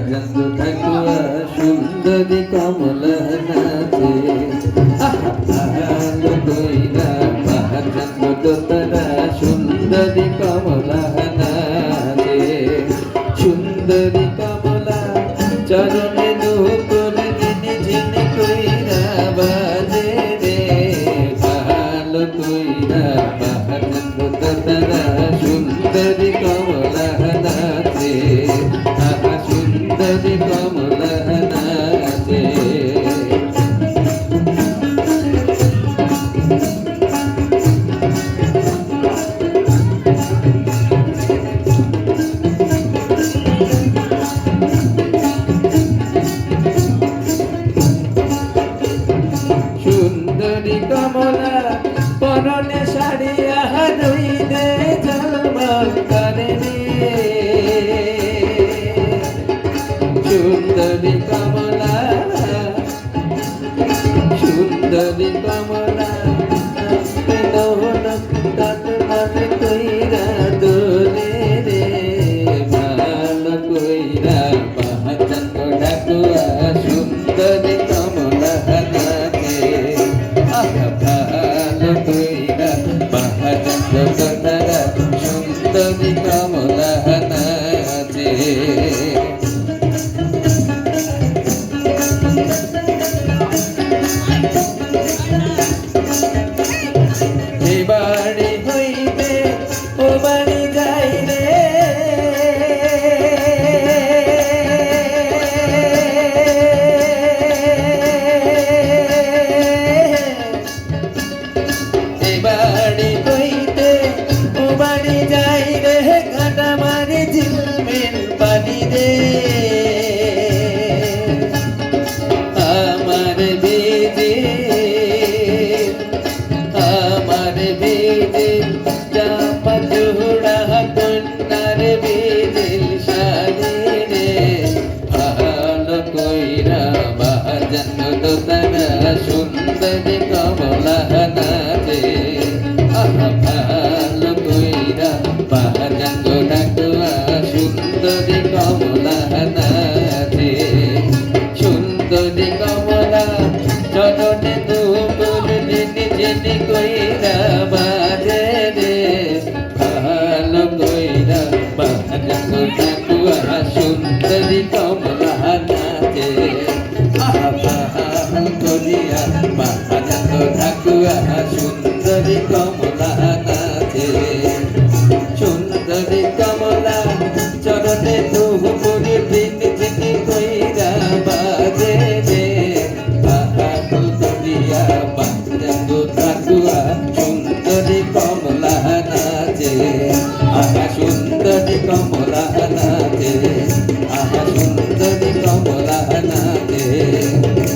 বাহাজন্ত ঠাকুয়া সুন্দরী কমলা নাচে কইরা বাহাজন্ত দোতরা সুন্দরী কমলা নাচে সুন্দরী কমলা চরণে নূপুর জিনি জিনি কইরা বাজে সুন্দরী কমলা কইরা পাহাচন্দ ডাকুয়া সুন্দরী কমলা নাচে আহা ভালো কইরা পাহাচন্দ ডাকুয়া সুন্দরী কমলা এ বাড়ি হইবে ও বাড়ি বাড়ি হইতে ও বাড়ি যাই রে কাটা মারি ঝিলমিল পানি রে আমার বেদে আমার বেদে জামা জোড়া কন্যার বেদিল শাড়ি রে। ভালো কইরা বাজান সুন্দরী কমলা নাচে সুন্দরী কমলা চরণে দুপুর জিনি জিনি কইরা বাজে রে। ভালো কইরা বাজত ঠাকুয়া সুন্দরী কমলা নাচে আহা করিয়া বাজত ঠাকুয়া সুন্দরী